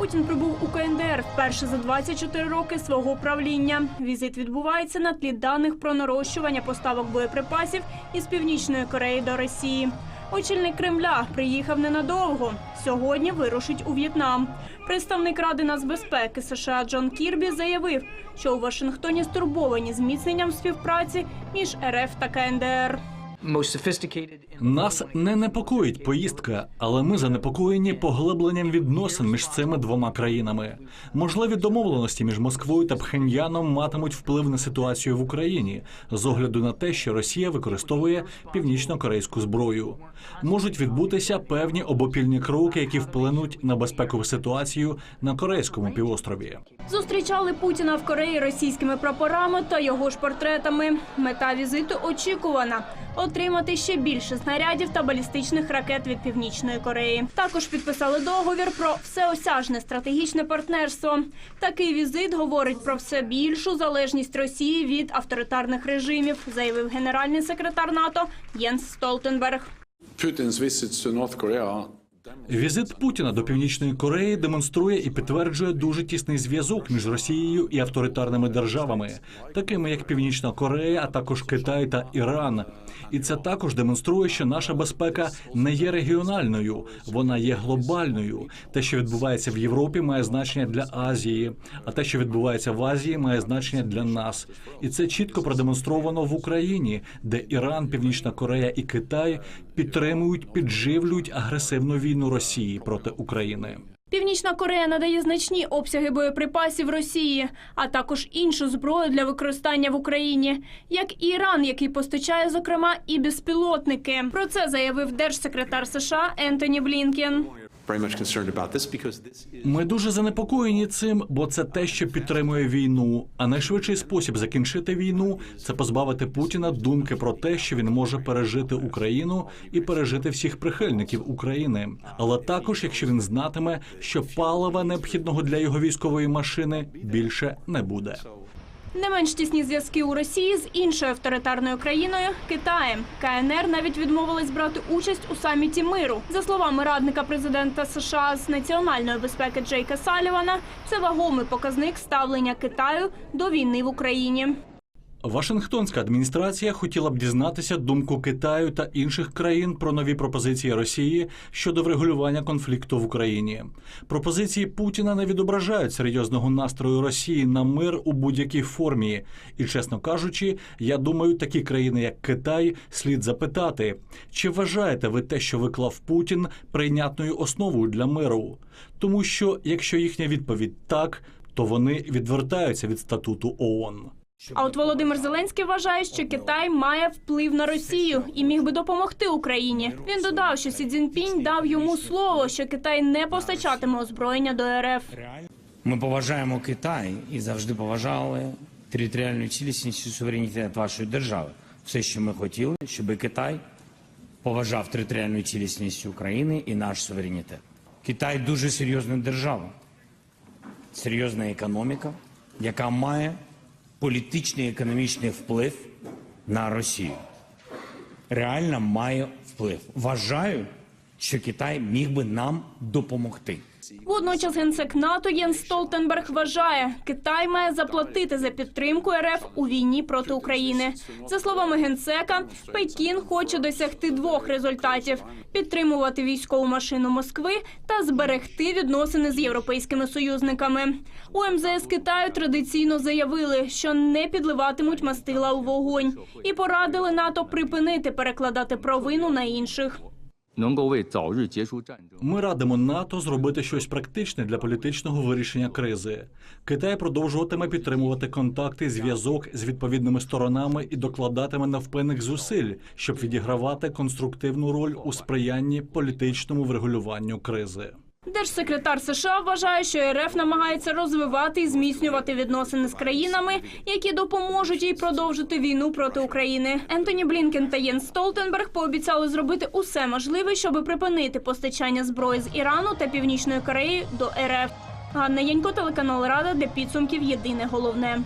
Путін прибув у КНДР вперше за 24 роки свого правління. Візит відбувається на тлі даних про нарощування поставок боєприпасів із північної Кореї до Росії. Очільник Кремля приїхав ненадовго. Сьогодні вирушить у В'єтнам. Представник Ради нацбезпеки США Джон Кірбі заявив, що у Вашингтоні стурбовані зміцненням співпраці між РФ та КНДР. Нас не непокоїть поїздка, але ми занепокоєні поглибленням відносин між цими двома країнами. Можливі домовленості між Москвою та Пхеньяном матимуть вплив на ситуацію в Україні з огляду на те, що Росія використовує північно-корейську зброю. Можуть відбутися певні обопільні кроки, які вплинуть на безпекову ситуацію на корейському півострові. Зустрічали Путіна в Кореї російськими прапорами та його ж портретами. Мета візиту очікувана отримати ще більше снарядів та балістичних ракет від північної Кореї. Також підписали договір про всеосяжне стратегічне партнерство. Такий візит говорить про все більшу залежність Росії від авторитарних режимів, заявив генеральний секретар НАТО Єнс Столтенберг. Visits to North Korea Візит Путіна до Північної Кореї демонструє і підтверджує дуже тісний зв'язок між Росією і авторитарними державами, такими як Північна Корея, а також Китай та Іран. І це також демонструє, що наша безпека не є регіональною, вона є глобальною. Те, що відбувається в Європі, має значення для Азії, а те, що відбувається в Азії, має значення для нас. І це чітко продемонстровано в Україні, де Іран, Північна Корея і Китай підтримують, підживлюють агресивну війну Росії проти України. Північна Корея надає значні обсяги боєприпасів Росії, а також іншу зброю для використання в Україні, як і Іран, який постачає зокрема і безпілотники. Про це заявив держсекретар США Ентоні Блінкен. Ми дуже занепокоєні цим, бо це те, що підтримує війну. А найшвидший спосіб закінчити війну це позбавити Путіна думки про те, що він може пережити Україну і пережити всіх прихильників України. Але також, якщо він знатиме, що палива необхідного для його військової машини більше не буде. Не менш тісні зв'язки у Росії з іншою авторитарною країною Китаєм. КНР навіть відмовилась брати участь у саміті миру. За словами радника президента США з національної безпеки Джейка Салівана, це вагомий показник ставлення Китаю до війни в Україні. Вашингтонська адміністрація хотіла б дізнатися думку Китаю та інших країн про нові пропозиції Росії щодо врегулювання конфлікту в Україні. Пропозиції Путіна не відображають серйозного настрою Росії на мир у будь-якій формі. І, чесно кажучи, я думаю, такі країни, як Китай, слід запитати, чи вважаєте ви те, що виклав Путін, прийнятною основою для миру? Тому що якщо їхня відповідь так, то вони відвертаються від статуту ООН. А от Володимир Зеленський вважає, що Китай має вплив на Росію і міг би допомогти Україні. Він додав, що Сі Цзіньпінь дав йому слово, що Китай не постачатиме озброєння до РФ. Ми поважаємо Китай і завжди поважали територіальну цілісність і суверенітет вашої держави. Все, що ми хотіли, щоб Китай поважав територіальну цілісність України і наш суверенітет. Китай дуже серйозна держава, серйозна економіка, яка має політичний економічний вплив на Росію. Реально має вплив. Вважаю, що Китай міг би нам допомогти. Водночас генсек НАТО Єнс Столтенберг вважає, Китай має заплатити за підтримку РФ у війні проти України. За словами генсека, Пекін хоче досягти двох результатів: підтримувати військову машину Москви та зберегти відносини з європейськими союзниками. У МЗС Китаю традиційно заявили, що не підливатимуть мастила у вогонь, і порадили НАТО припинити перекладати провину на інших. Ми радимо НАТО зробити щось практичне для політичного вирішення кризи. Китай продовжуватиме підтримувати контакти, зв'язок з відповідними сторонами і докладатиме навпинних зусиль, щоб відігравати конструктивну роль у сприянні політичному врегулюванню кризи. Держсекретар США вважає, що РФ намагається розвивати і зміцнювати відносини з країнами, які допоможуть їй продовжити війну проти України. Ентоні Блінкен та Єнс Столтенберг пообіцяли зробити усе можливе, щоб припинити постачання зброї з Ірану та Північної Кореї до РФ. Ганна Янько, телеканал Рада для підсумків Єдине головне.